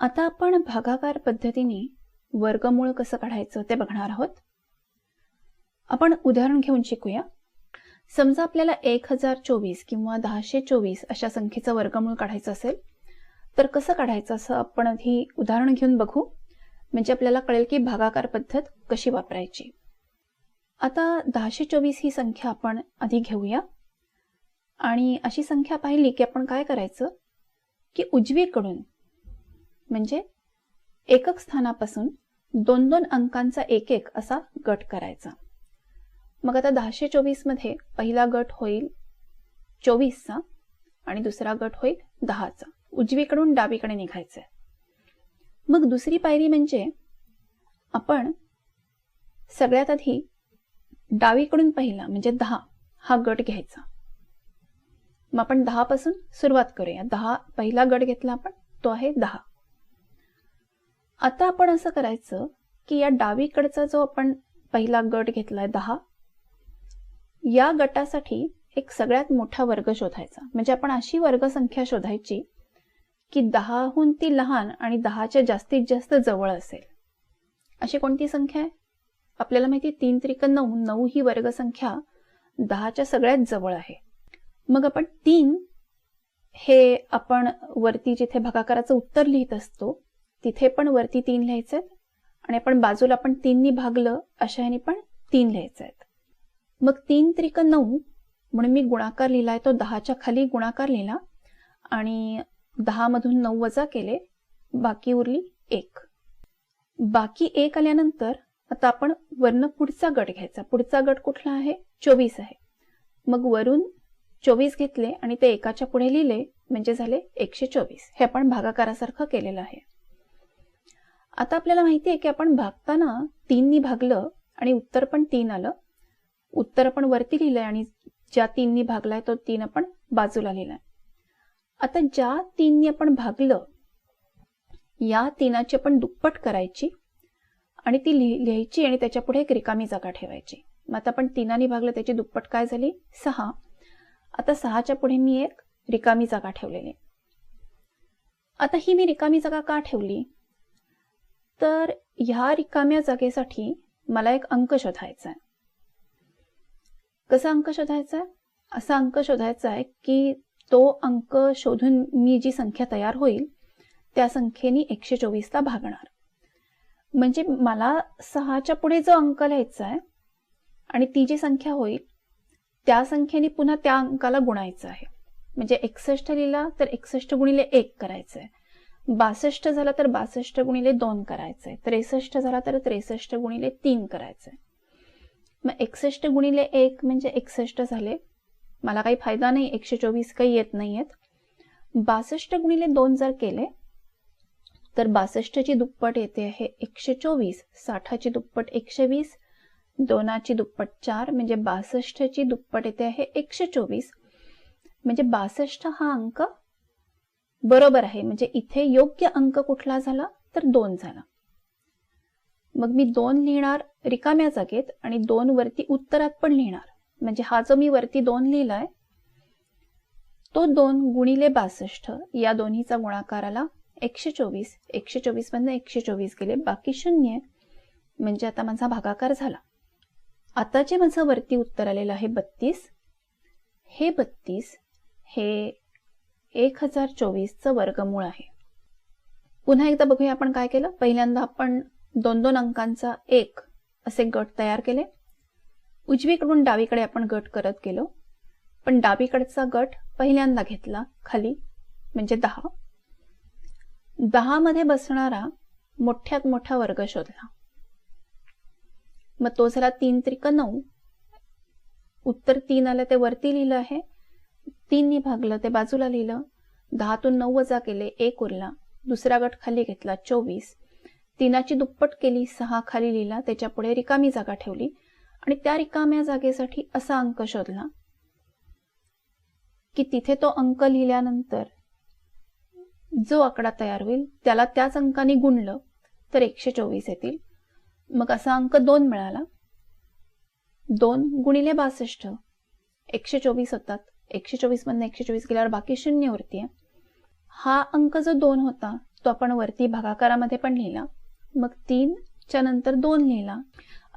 आता आपण भागाकार पद्धतीने वर्गमूळ कसं काढायचं ते बघणार आहोत. आपण उदाहरण घेऊन शिकूया. समजा आपल्याला एक हजार चोवीस किंवा दहाशे चोवीस अशा संख्येचं वर्गमूळ काढायचं असेल तर कसं काढायचं असं आपण आधी उदाहरण घेऊन बघू. म्हणजे आपल्याला कळेल की भागाकार पद्धत कशी वापरायची. आता दहाशे चोवीस ही संख्या आपण आधी घेऊया. आणि अशी संख्या पाहिली की आपण काय करायचं? की उजवीकडून म्हणजे एकक स्थानापासून दोन दोन अंकांचा एक एक असा गट करायचा. मग आता दहाशे चोवीसमध्ये पहिला गट होईल चोवीसचा आणि दुसरा गट होईल दहाचा उजवीकडून डावीकडे निघायचं मग दुसरी पायरी म्हणजे आपण सगळ्यात आधी डावीकडून पहिला म्हणजे दहा हा गट घ्यायचा. मग आपण दहापासून सुरुवात करूया. दहा पहिला गट घेतला आपण तो आहे दहा. आता आपण असं करायचं की या डावीकडचा जो आपण पहिला गट घेतलाय दहा या गटासाठी एक सगळ्यात मोठा वर्ग शोधायचा. म्हणजे आपण अशी वर्गसंख्या शोधायची की दहाहून ती लहान आणि दहाच्या जास्तीत जास्त जवळ असेल. अशी कोणती संख्या आहे? आपल्याला माहिती तीन त्रिक नऊ नऊ ही वर्गसंख्या दहाच्या सगळ्यात जवळ आहे. मग आपण तीन हे आपण वरती जिथे भागाकाराचं उत्तर लिहित असतो तिथे पण वरती तीन लिहायचे आहेत आणि आपण बाजूला पण तीननी भागलं अशा ह्याने पण तीन लिहायचे आहेत मग तीन त्रिक नऊ म्हणून मी गुणाकार लिहिलाय तो दहाच्या खाली गुणाकार लिहिला आणि दहा मधून नऊ वजा केले बाकी उरली एक. बाकी एक आल्यानंतर आता आपण वर्ण पुढचा गट घ्यायचा. पुढचा गट कुठला आहे? चोवीस आहे. मग वरून चोवीस घेतले आणि ते एकाच्या पुढे लिहिले म्हणजे झाले एकशे चोवीस. हे आपण भागाकारासारखं केलेलं आहे. आता आपल्याला माहिती आहे की आपण भागताना तीननी भागलं आणि उत्तर पण तीन आलं. उत्तर आपण वरती लिहिलंय आणि ज्या तीननी भागलाय तो तीन आपण बाजूला लिहिलाय. आता ज्या तीननी आपण भागलं या तीनाची आपण दुप्पट करायची आणि ती लिहायची आणि त्याच्या पुढे एक रिकामी जागा ठेवायची. मग आता आपण तीनानी भागलं त्याची दुप्पट काय झाली? सहा. आता सहाच्या पुढे मी एक रिकामी जागा ठेवलेली आता ही मी रिकामी जागा का ठेवली? तर ह्या रिकाम्या जागेसाठी मला एक अंक शोधायचा आहे कसा अंक शोधायचा आहे असा अंक शोधायचा आहे की तो अंक शोधून मी जी संख्या तयार होईल त्या संख्येने एकशे चोवीसला भागणार. म्हणजे मला सहाच्या पुढे जो अंक लिहायचा आहे आणि ती जी संख्या होईल त्या संख्येने पुन्हा त्या अंकाला गुणायचं आहे म्हणजे एकसष्ट लिहिला तर एकसष्ट गुणिले एक करायचंय. बासष्ट झाला तर बासष्ट गुणिले दोन करायचंय. त्रेसष्ट झाला तर त्रेसष्ट गुणिले तीन करायचंय. मग एकसष्ट गुणिले एक म्हणजे एकसष्ट झाले. मला काही फायदा नाही एकशे चोवीस काही येत नाहीयेत. बासष्ट गुणिले दोन जर केले तर बासष्टची दुप्पट येते आहे एकशे चोवीस. साठाची दुप्पट एकशे वीस. दोनाची दुप्पट चार म्हणजे बासष्टची दुप्पट येते आहे एकशे चोवीस. म्हणजे बासष्ट हा अंक बरोबर आहे. म्हणजे इथे योग्य अंक कुठला झाला तर दोन झाला. मग मी दोन लिहिणार रिकाम्या जागेत आणि दोन वरती उत्तरात पण लिहिणार. म्हणजे हा जो मी वरती दोन लिहिलाय तो दोन गुणिले बासष्ट या दोन्हीचा गुणाकार आला एकशे चोवीस एकशे चोवीस मधनं एकशे चोवीस गेले. बाकी शून्य म्हणजे आता माझा भागाकार झाला. आता जे माझं वरती उत्तर आलेलं आहे बत्तीस. हे बत्तीस हे एक हजार चोवीसचं वर्गमूळ आहे. पुन्हा एकदा बघूया आपण काय केलं. पहिल्यांदा आपण दोन दोन अंकांचा एक असे गट तयार केले. उजवीकडून डावीकडे आपण गट करत गेलो. पण डावीकडचा गट पहिल्यांदा घेतला खाली म्हणजे दहा. दहा मध्ये बसणारा मोठ्यात मोठा वर्ग शोधला. मग तो झाला तीन त्रिक नऊ. उत्तर तीन आलं ते वरती लिहिलं आहे. तीननी भागलं ते बाजूला लिहिलं दहातून नऊ वजा केले एक उरला. दुसरा गट खाली घेतला चोवीस. तीनाची दुप्पट केली सहा खाली लिहिला त्याच्या पुढे रिकामी जागा ठेवली आणि त्या रिकाम्या जागेसाठी असा अंक शोधला की तिथे तो अंक लिहिल्यानंतर जो आकडा तयार होईल त्याला त्याच अंकाने गुणलं तर एकशे चोवीस येतील. मग असा अंक दोन मिळाला. दोन गुणिले बासष्ट. एकशे चोवीस होतात. एकशे चोवीस मधनं एकशे चोवीस गेल्यावर बाकी शून्य वरती हा अंक जो दोन होता तो आपण वरती भागाकारामध्ये पण लिहिला. मग तीनच्या नंतर दोन लिहिला.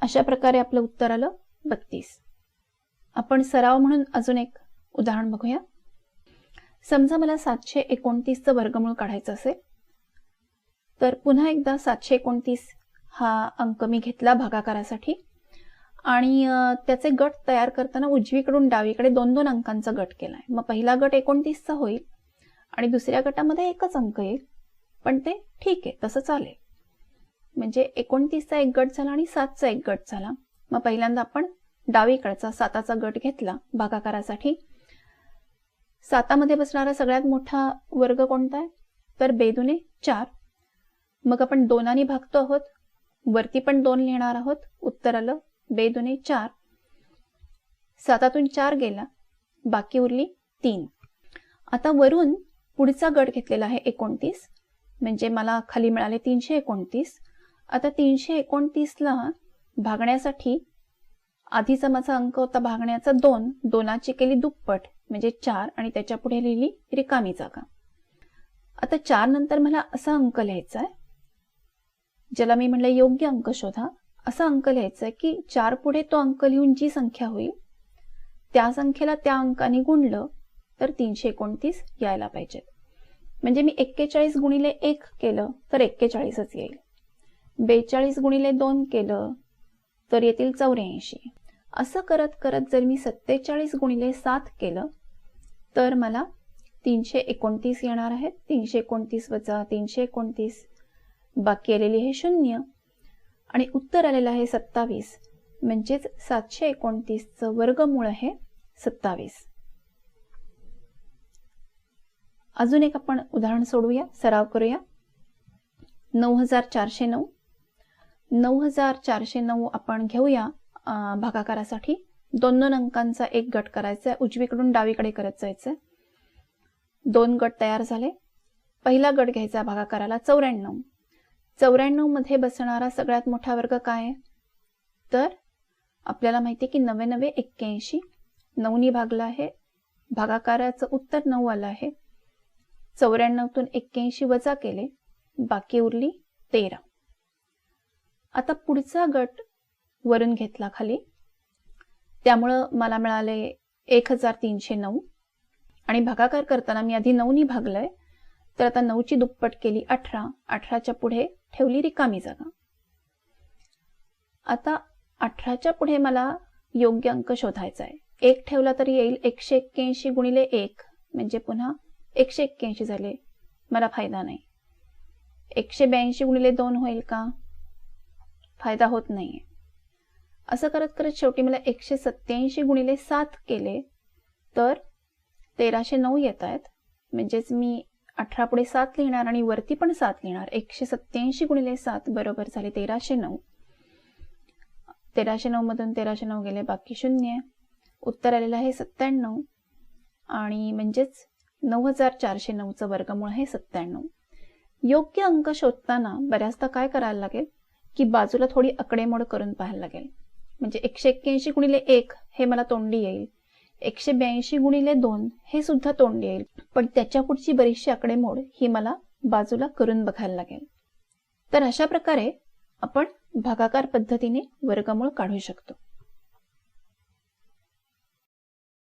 अशा प्रकारे आपलं उत्तर आलं बत्तीस. आपण सराव म्हणून अजून एक उदाहरण बघूया. समजा मला सातशे एकोणतीसचं वर्गमूळ काढायचं असेल तर पुन्हा एकदा सातशे एकोणतीस हा अंक मी घेतला भागाकारासाठी. आणि त्याचे गट तयार करताना उजवीकडून डावीकडे दोन दोन अंकांचा गट केलाय. मग पहिला गट एकोणतीसचा होईल आणि दुसऱ्या गटामध्ये एकच अंक येईल. पण ते ठीक आहे तसं चालेल. म्हणजे एकोणतीसचा एक गट झाला आणि सातचा एक गट झाला. मग पहिल्यांदा आपण डावीकडचा साताचा गट घेतला भागाकारासाठी. सातामध्ये बसणारा सगळ्यात मोठा वर्ग कोणता आहे? तर बेदुने चार. मग आपण दोनाने भागतो आहोत. वरती पण दोन लिहिणार आहोत. उत्तर आलं बेदुने चार. सातातून चार गेला. बाकी उरली तीन. आता वरून पुढचा गट घेतलेला आहे एकोणतीस. म्हणजे मला खाली मिळाले तीनशे एकोणतीस. आता तीनशे एकोणतीसला भागण्यासाठी आधीचा माझा अंक होता भागण्याचा दोन. दोनाची केली दुप्पट म्हणजे चार. आणि त्याच्या पुढे लिहिली रिकामी जागा. आता चार नंतर मला असा अंक लिहायचा आहे ज्याला मी म्हणलं योग्य अंक शोधा. असा अंक लिहायचा आहे की चार पुढे तो अंक लिहून जी संख्या होईल त्या संख्येला त्या अंकाने गुणलं तर तीनशे एकोणतीस यायला पाहिजेत म्हणजे मी एक्केचाळीस गुणिले एक केलं तर एक्केचाळीसच येईल. बेचाळीस गुणिले दोन केलं तर येतील चौऱ्याऐंशी. असं करत करत जर मी सत्तेचाळीस गुणिले सात केलं तर मला तीनशे एकोणतीस येणार आहेत तीनशे एकोणतीस वजा तीनशे एकोणतीस बाकी आलेली हे शून्य. आणि उत्तर आलेलं आहे सत्तावीस. म्हणजेच सातशे एकोणतीसचं वर्गमूळ आहे सत्तावीस. अजून एक आपण उदाहरण सोडूया सराव करूया. नऊ हजार चारशे नऊ. नऊ हजार चारशे नऊ आपण घेऊया भागाकारासाठी. दोन दोन अंकांचा एक गट करायचा आहे उजवीकडून डावीकडे करत जायचंय. दोन गट तयार झाले. पहिला गट घ्यायचा भागाकाराला चौऱ्याण्णव. चौऱ्याण्णवमध्ये बसणारा सगळ्यात मोठा वर्ग काय? आहे तर आपल्याला माहिती आहे की नवे नवे एक्क्याऐंशी नऊनी भागला आहे. भागाकाराचं उत्तर नऊ आलं आहे. चौऱ्याण्णवतून एक्क्याऐंशी वजा केले. बाकी उरली तेरा. आता पुढचा गट वरून घेतला खाली. त्यामुळं मला मिळाले एक हजार तीनशे नऊ. आणि भागाकार करताना मी आधी नऊनी भागलंय तर आता नऊची दुप्पट केली अठरा. अठराच्या पुढे ठेवली रिकामी जागा. आता अठराच्या पुढे मला योग्य अंक शोधायचा आहे. एक ठेवला तरी येईल एकशे एक्क्याऐंशी गुणिले एक म्हणजे पुन्हा एकशे एक्क्याऐंशी झाले. मला फायदा नाही. एकशे ब्याऐंशी गुणिले दोन होईल का? फायदा होत नाहीये. असं करत करत शेवटी मला एकशे सत्याऐंशी गुणिले सात केले तर तेराशे नऊ येत आहेत. म्हणजेच मी अठरा पुढे सात लिहिणार आणि वरती पण सात लिहिणार. एकशे सत्याऐंशी गुणिले सात बरोबर झाले तेराशे नऊ. तेराशे नऊ मधून तेराशे नऊ गेले बाकी शून्य. उत्तर आलेलं आहे सत्त्याण्णव. आणि म्हणजेच नऊ हजार चारशे नऊचं वर्गमूळ आहे सत्त्याण्णव. योग्य अंक शोधताना बऱ्याचदा काय करायला लागेल? की बाजूला थोडी आकडेमोड करून पाहायला लागेल. म्हणजे एकशे एक्क्याऐंशी गुणिले एक हे मला तोंडी येईल. एकशे ब्याऐंशी गुणिले दोन हे सुद्धा तोंडी येईल. पण त्याच्या पुढची बरीचशी आकडेमोड ही मला बाजूला करून बघायला लागेल. तर अशा प्रकारे आपण भागाकार पद्धतीने वर्गमूळ काढू शकतो.